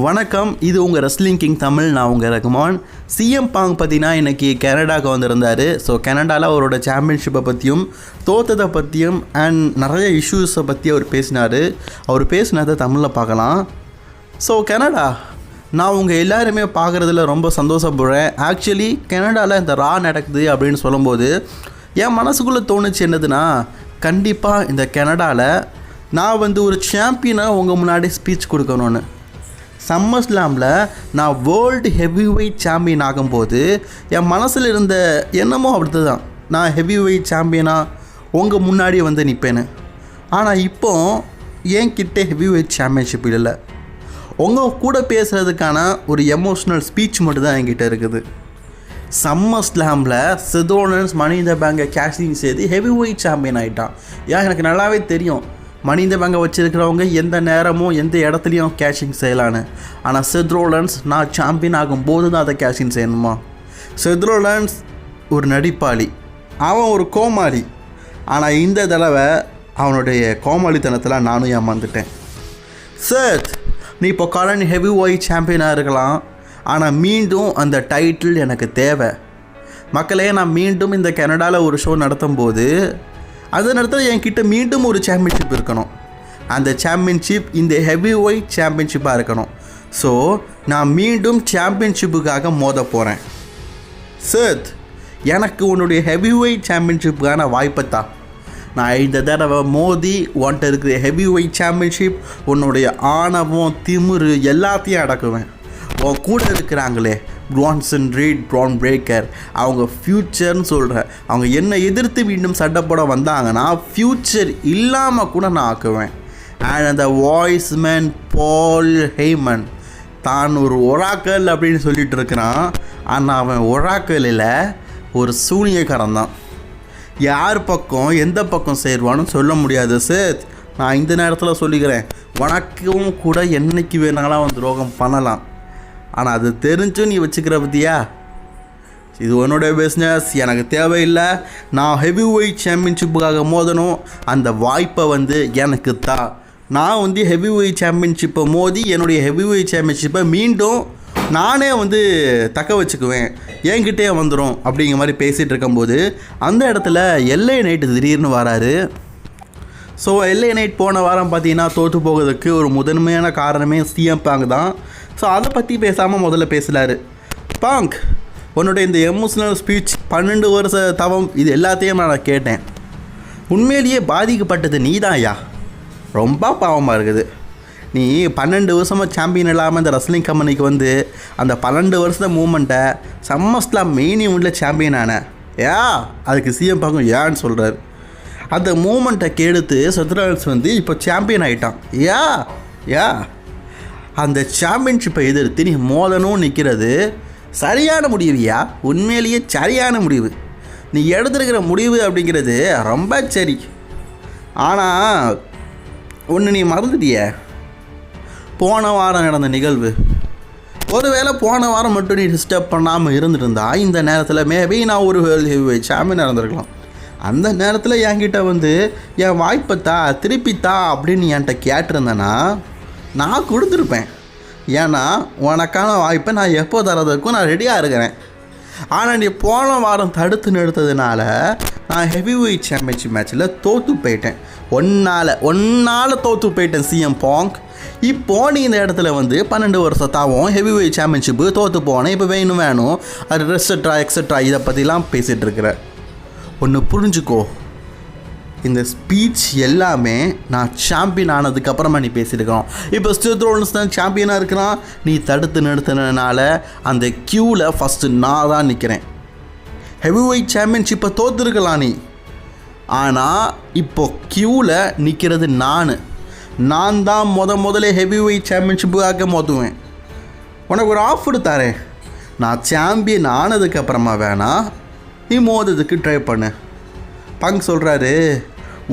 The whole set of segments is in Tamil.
வணக்கம் இது உங்கள் ரெஸ்லிங் கிங் தமிழ் நான் உங்கள் ரகுமான். சிஎம் பாங் பார்த்தீங்கன்னா இன்றைக்கி கனடாவுக்கு வந்திருந்தார். ஸோ கனடாவில் அவரோட சாம்பியன்ஷிப்பை பற்றியும் தோத்ததை பற்றியும் அண்ட் நிறைய இஷ்யூஸை பற்றி அவர் பேசினார். அவர் பேசினதை தமிழில் பார்க்கலாம். ஸோ கனடா நான் உங்கள் எல்லாருமே பார்க்குறதுல ரொம்ப சந்தோஷப்படுறேன். ஆக்சுவலி கனடாவில் இந்த ரா நடக்குது அப்படின்னு சொல்லும்போது என் மனசுக்குள்ளே தோணுச்சு என்னதுன்னா கண்டிப்பாக இந்த கனடாவில் நான் வந்து ஒரு சாம்பியனாக உங்கள் முன்னாடி ஸ்பீச் கொடுக்கணும்னு. சம்மர் ஸ்லாமில் நான் வேர்ல்டு ஹெவி வெயிட் சாம்பியன் ஆகும்போது என் மனசில் இருந்த எண்ணமும் அப்படி தான் நான் ஹெவி வெயிட் சாம்பியனாக உங்கள் முன்னாடி வந்து நிற்பேன்னு ஆனால் இப்போ என்கிட்ட ஹெவி வெயிட் சாம்பியன்ஷிப் இல்லை. உங்கள் கூட பேசுகிறதுக்கான ஒரு எமோஷ்னல் ஸ்பீச் மட்டும் தான் என்கிட்ட இருக்குது. சம்மர் ஸ்லாமில் சிதோனன்ஸ் மனித பேங்கை கேஷிங் செய்து ஹெவி வெயிட் சாம்பியன் ஆகிட்டான் ஏன் எனக்கு நல்லாவே தெரியும். மனித வங்க வச்சுருக்கிறவங்க எந்த நேரமும் எந்த இடத்துலையும் கேஷிங் செய்யலான்னு. ஆனால் செத்ரோலன்ஸ் நான் சாம்பியன் ஆகும்போது தான் அதை கேஷிங் செய்யணுமா? செத்ரோலன்ஸ் ஒரு நடிப்பாளி. அவன் ஒரு கோமாளி. ஆனால் இந்த தடவை அவனுடைய கோமாளித்தனத்தில் நானும் ஏமாந்துட்டேன். சார் நீ இப்போ கரண்ட் ஹெவி ஒயிட் சாம்பியனாக இருக்கலாம். ஆனால் மீண்டும் அந்த டைட்டில் எனக்கு தேவை. மக்களே நான் மீண்டும் இந்த கனடாவில் ஒரு ஷோ நடத்தும் போது அதன் அர்த்தம் என்கிட்ட மீண்டும் ஒரு சாம்பியன்ஷிப் இருக்கணும். அந்த சாம்பியன்ஷிப் இந்த ஹெவி ஒயிட் சாம்பியன்ஷிப்பாக இருக்கணும். ஸோ நான் மீண்டும் சாம்பியன்ஷிப்புக்காக மோத போகிறேன் சத் எனக்கு உன்னுடைய ஹெவி ஒயிட் சாம்பியன்ஷிப்புக்கான வாய்ப்பை தான் நான் இந்த தடவை மோதி உன்ட்ட இருக்கிற ஹெவி வெயிட் சாம்பியன்ஷிப் உன்னுடைய ஆணவம் திமுரு எல்லாத்தையும் அடக்குவேன். உன் கூட இருக்கிறாங்களே ப்ரான்சன் ரீட் ப்ரான் பிரேக்கர் அவங்க ஃப்யூச்சர்னு சொல்கிறேன் அவங்க என்னை எதிர்த்து மீண்டும் சண்டை போட வந்தாங்கன்னா ஃப்யூச்சர் இல்லாமல் கூட நான் ஆக்குவேன். அண்ட் அந்த வாய்ஸ் மேன் பால் ஹேமன் தான் ஒரு ஒராக்கல் அப்படின்னு சொல்லிட்டு இருக்கிறான். ஆனால் அவன் ஒராக்கலில் ஒரு சூனியக்காரன் தான். யார் பக்கம் எந்த பக்கம் சேருவான்னு சொல்ல முடியாது சார் நான் இந்த நேரத்தில் சொல்லிக்கிறேன். உனக்கும் கூட என்னைக்கு வேணாலும் அவன் துரோகம் பண்ணலாம். ஆனால் அது தெரிஞ்சும் நீ வச்சுக்கிற பத்தியா? இது உன்னுடைய பிஸ்னஸ் எனக்கு தேவையில்லை. நான் ஹெவி வெயிட் சாம்பியன்ஷிப்புக்காக மோதணும். அந்த வாய்ப்பை வந்து எனக்கு தான் நான் வந்து ஹெவி வெயிட் சாம்பியன்ஷிப்பை மோதி என்னுடைய ஹெவி வெயிட் சாம்பியன்ஷிப்பை மீண்டும் நானே வந்து தக்க வச்சுக்குவேன். என்கிட்டே வந்துடும் அப்படிங்கிற மாதிரி பேசிகிட்டு இருக்கும்போது அந்த இடத்துல எல்லை நைட்டு திடீர்னு வராரு. ஸோ எல்ஏ நைட் போன வாரம் பார்த்தீங்கன்னா தோற்று போகிறதுக்கு ஒரு முதன்மையான காரணமே சிஎம் பாங் தான். ஸோ அதை பற்றி பேசாமல் முதல்ல பேசலாரு பாங்க் உன்னுடைய இந்த எமோஷனல் ஸ்பீச் பன்னெண்டு வருஷ தவம் இது எல்லாத்தையும் நான் கேட்டேன். உண்மையிலேயே பாதிக்கப்பட்டது நீ ஐயா. ரொம்ப பாவமாக இருக்குது. நீ பன்னெண்டு வருஷமாக சாம்பியன் இல்லாமல் இந்த ரெஸ்லிங் கம்பெனிக்கு வந்து அந்த பன்னெண்டு வருஷத்த மூமெண்ட்டை சம்மஸ்லாம் மெயின் உண்டில் சாம்பியன் ஆன. ஏ அதுக்கு சிஎம் பாங்கும் ஏன்னு சொல்கிறாரு அந்த மூமெண்ட்டை கெடுத்து சத்ராஜ் வந்து இப்போ சாம்பியன் ஆகிட்டான் யா? யா? அந்த சாம்பியன்ஷிப்பை எதிர்த்து நீ மோதனும் நிற்கிறது சரியான முடிவுயா உண்மையிலேயே சரியான முடிவு. நீ எடுத்துருக்கிற முடிவு அப்படிங்கிறது ரொம்ப சரி. ஆனால் ஒன்று நீ மறந்துட்டிய. போன வாரம் நடந்த நிகழ்வு. ஒருவேளை போன வாரம் மட்டும் நீ டிஸ்டர்ப் பண்ணாமல் இருந்திருந்தா இந்த நேரத்தில் மேபி நான் ஒரு சாம்பியன் நடந்திருக்கலாம் அந்த நேரத்தில் என்கிட்ட வந்து என் வாய்ப்பை தா திருப்பி தா அப்படின்னு என்கிட்ட கேட்டிருந்தேன்னா நான் கொடுத்துருப்பேன். ஏன்னா உனக்கான வாய்ப்பை நான் எப்போ தரதுக்கும் நான் ரெடியாக இருக்கிறேன். ஆனால் நீ போன வாரம் தடுத்து நிறுத்ததுனால நான் ஹெவி வெயிட் சாம்பியன்ஷிப் மேட்ச்சில் தோற்று போயிட்டேன். ஒன்னால் ஒன்னால் தோற்று போயிட்டேன் சிஎம் பாங்க் இப்போ நீ இந்த இடத்துல வந்து பன்னெண்டு வருஷத்தாவும் ஹெவி வெயிட் சாம்பியன்ஷிப்பு தோற்று போனேன் இப்போ வேணும் வேணும். அது ரெஸ்ட்ரா எக்ஸட்ரா இதை பற்றிலாம் பேசிகிட்டு இருக்கிற. ஒன்று புரிஞ்சுக்கோ. இந்த ஸ்பீச் எல்லாமே நான் சாம்பியன் ஆனதுக்கப்புறமா நீ பேசியிருக்கோம் இப்போ ஸ்டித்ரோன்ஸ் தான் சாம்பியனாக இருக்கிறான். நீ தடுத்து நிறுத்தினால அந்த க்யூவில் ஃபஸ்ட்டு நான் தான் நிற்கிறேன் ஹெவி வெயிட் சாம்பியன்ஷிப்பை தோற்றுருக்கலாம் நீ. ஆனால் இப்போ க்யூவில் நிற்கிறது நான். நான் தான் முத முதல்ல ஹெவி வெயிட் சாம்பியன்ஷிப்புக்காக மோதுவேன். உனக்கு ஒரு ஆஃபர் தரேன். நான் சாம்பியன் ஆனதுக்கப்புறமா வேணாம் நீ மோதுறதுக்கு ட்ரை பண்ணு. பங்க் சொல்கிறாரு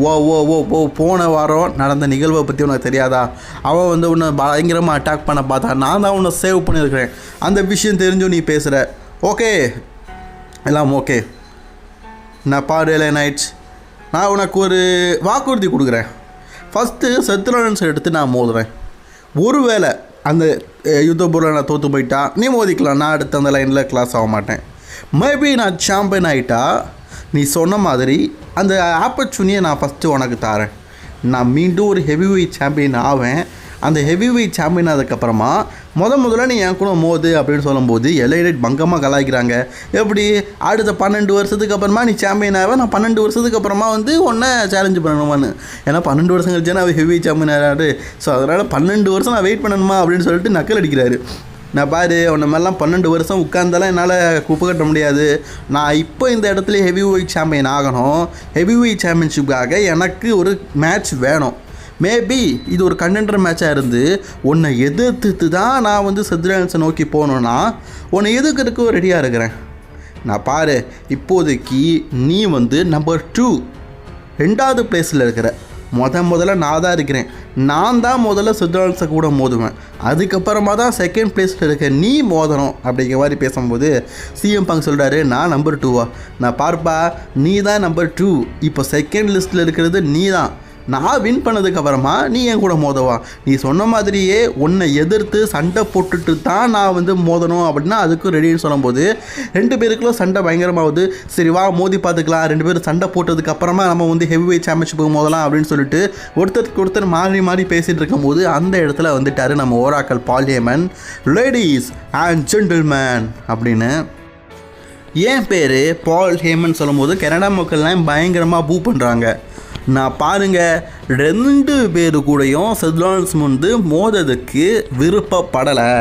ஓ ஓ ஓ ஓ போன வாரம் நடந்த நிகழ்வை பற்றி உனக்கு தெரியாதா? அவள் வந்து உன்னை பயங்கரமாக அட்டாக் பண்ண பார்த்தா நான் தான் உன்னை சேவ் பண்ணியிருக்கிறேன். அந்த விஷயம் தெரிஞ்சும் நீ பேசுகிற ஓகே எல்லாம் ஓகே நான் பாடு நைட்ஸ் நான் உனக்கு ஒரு வாக்குறுதி கொடுக்குறேன். ஃபஸ்ட்டு செத்துலன்ஸ் எடுத்து நான் மோதுறேன். ஒருவேளை அந்த யுத்த பொருளை நான் தோற்று போயிட்டா நீ மோதிக்கலாம். நான் அடுத்த அந்த லைனில் கிளாஸ் ஆக மாட்டேன். மேபி நான் சாம்பியன் ஆகிட்டா நீ சொன்ன மாதிரி அந்த ஆப்பர்ச்சுனியை நான் ஃபஸ்ட்டு உனக்கு தரேன் நான் மீண்டும் ஒரு ஹெவி வெயிட் சாம்பியன் ஆவேன். அந்த ஹெவி வெயிட் சாம்பியன் ஆனதுக்கப்புறமா முத முதல்ல நீ என் கூட மோது அப்படின்னு சொல்லும்போது எலைடட் பங்கமாக கலாய்க்கிறாங்க. எப்படி? அடுத்த பன்னெண்டு வருஷத்துக்கு அப்புறமா நீ சாம்பியன் ஆவ? நான் பன்னெண்டு வருஷத்துக்கு அப்புறமா வந்து ஒன்றை சேலஞ்சு பண்ணணுமான்னு. ஏன்னா பன்னெண்டு வருஷம் கழிச்சு நான் ஹெவி சாம்பியன் ஆகிறாரு ஸோ அதனால் பன்னெண்டு வருஷம் நான் வெயிட் பண்ணணுமா அப்படின்னு சொல்லிட்டு நக்கல் அடிக்கிறாரு. நான் பாரு உன்ன மாதிரிலாம் பன்னெண்டு வருஷம் உட்காந்தாலாம் என்னால் குப்பை கட்ட முடியாது. நான் இப்போ இந்த இடத்துல ஹெவி வெயிட் சாம்பியன் ஆகணும். ஹெவி வெயிட் சாம்பியன்ஷிப்புக்காக எனக்கு ஒரு மேட்ச் வேணும். மேபி இது ஒரு கண்டென்டர் மேட்சாக இருந்து உன்னை எதிர்த்துட்டு தான் நான் வந்து சித்ரான்ஸை நோக்கி போகணுன்னா உன்னை எதுக்கிறதுக்கும் ரெடியாக இருக்கிறேன்? நான் பாரு இப்போதைக்கு நீ வந்து நம்பர் டூ ரெண்டாவது பிளேஸில் இருக்கிற முத முதல்ல நான் தான் இருக்கிறேன். நான் தான் முதல்ல சித்தார்த்தை கூட மோதுவேன். அதுக்கப்புறமா தான் செகண்ட் பிளேஸில் இருக்க நீ மோதணும் அப்படிங்கிற மாதிரி பேசும்போது சிஎம் பங்க் சொல்கிறாரு நான் நம்பர் டூவா நான் பார்ப்பா நீ தான் நம்பர் டூ இப்போ செகண்ட் லிஸ்ட்டில் இருக்கிறது நீ தான். நான் வின் பண்ணதுக்கு அப்புறமா நீ என் கூட மோதவா? நீ சொன்ன மாதிரியே உன்னை எதிர்த்து சண்டை போட்டுட்டு தான் நான் வந்து மோதணும் அப்படின்னா அதுக்கும் ரெடின்னு சொல்லும்போது ரெண்டு பேருக்குள்ள சண்டை பயங்கரமாகுது. சரி வா மோதி பார்த்துக்கலாம் ரெண்டு பேரும் சண்டை போட்டதுக்கு அப்புறமா நம்ம வந்து ஹெவி வெயிட் சாம்பியன்ஷிப்புக்கு மோதலாம் அப்படின்னு சொல்லிட்டு ஒருத்தருக்கு ஒருத்தர் மாறி மாறி பேசிட்டு இருக்கும்போது அந்த இடத்துல வந்துட்டாரு நம்ம Oracle Paul Heyman ladies and gentlemen அப்படின்னு ஏன் பேர் பால் ஹேமன் சொல்லும்போது கனடா மக்கள்லாம் பயங்கரமாக பூ பண்ணுறாங்க நான் பாருங்கள் ரெண்டு பேர் கூடயும் செத்லான்ஸ் வந்து மோததுக்கு விருப்பப்படலை.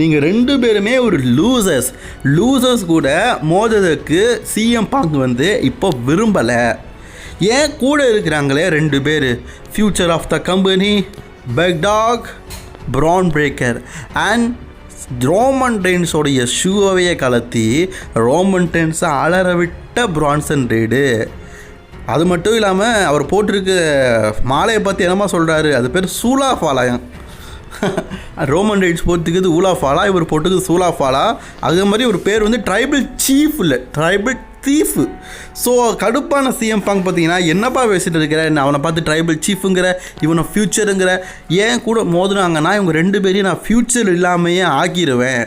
நீங்கள் ரெண்டு பேருமே ஒரு லூசர்ஸ் லூசர்ஸ் கூட மோததுக்கு சிஎம் பாங்க் வந்து இப்போ விரும்பலை. ஏன் கூட இருக்கிறாங்களே ரெண்டு பேர்? Future of the company big dog Bron Breakker and Roman டென்ஸோடைய ஷூவையே கலத்தி ரோமன் டென்ஸை அலற விட்ட பிரான்சன் ரீடு அது மட்டும் இல்லாமல் அவர் போட்டிருக்க மாலையை பற்றி என்னமா சொல்கிறாரு அது பேர் சூலா ஃபாலாயம் ரோமன் ரைட்ஸ் போட்டுக்குது ஊலா ஃபாலா. இவர் போட்டுக்குது சூலா ஃபாலா. அதே மாதிரி ஒரு பேர் வந்து ட்ரைபிள் சீஃப் இல்லை. Tribal thief. ஸோ கடுப்பான சிஎம் பாங் பார்த்தீங்கன்னா என்னப்பா பேசிட்டு இருக்கிற? நான் அவனை பார்த்து ட்ரைபிள் சீஃபுங்கிற? இவனை ஃப்யூச்சருங்கிற? ஏன் கூட மோதுனாங்கன்னா இவங்க ரெண்டு பேரையும் நான் ஃப்யூச்சர் இல்லாமையே ஆக்கிடுவேன்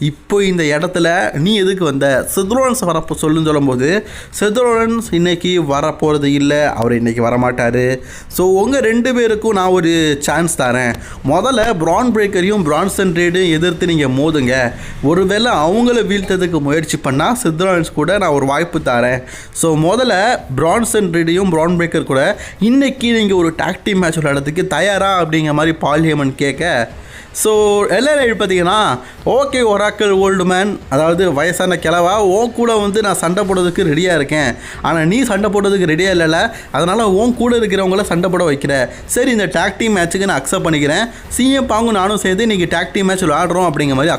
இப்போ இந்த இடத்துல நீ எதுக்கு வந்த? செதுரோன்ஸ் வரப்போ சொல்லுன்னு சொல்லும்போது செதுரோன்ஸ் இன்னைக்கு வரப்போகிறது இல்லை அவர் இன்னைக்கு வரமாட்டார். ஸோ உங்கள் ரெண்டு பேருக்கும் நான் ஒரு சான்ஸ் தரேன் முதல்ல ப்ரான் பிரேக்கரையும் பிரான்சன் ரேடும் எதிர்த்து நீங்கள் மோதுங்க. ஒருவேளை அவங்கள வீழ்த்ததுக்கு முயற்சி பண்ணால் செதுரோன்ஸ் கூட நான் ஒரு வாய்ப்பு தரேன் ஸோ முதல்ல பிரான்சன் ரேடையும் ப்ரான் பிரேக்கர் கூட இன்னைக்கு நீங்கள் ஒரு டாக்டி மேட்ச் விளையாடுறதுக்கு தயாரா அப்படிங்கிற மாதிரி பால்ஹேமன் கேட்க ஸோ எல்லாரும் பார்த்தீங்கன்னா ஓகே ஒராக்கள் ஓல்டு மேன் அதாவது வயசான கிழவா உன் கூட வந்து நான் சண்டை போடுறதுக்கு ரெடியாக இருக்கேன். ஆனால் நீ சண்டை போடுறதுக்கு ரெடியாக இல்லைல்ல அதனால் உன் கூட இருக்கிறவங்கள சண்டை போட வைக்கிற. சரி இந்த டாக் டீம் மேட்ச்சுக்கு நான் அக்செப்ட் பண்ணிக்கிறேன். சிஎம் பாங்கும் நானும் சேர்ந்து இன்றைக்கி டாக் டீம் மேட்ச் விளாடுறோம் அப்படிங்கிற மாதிரி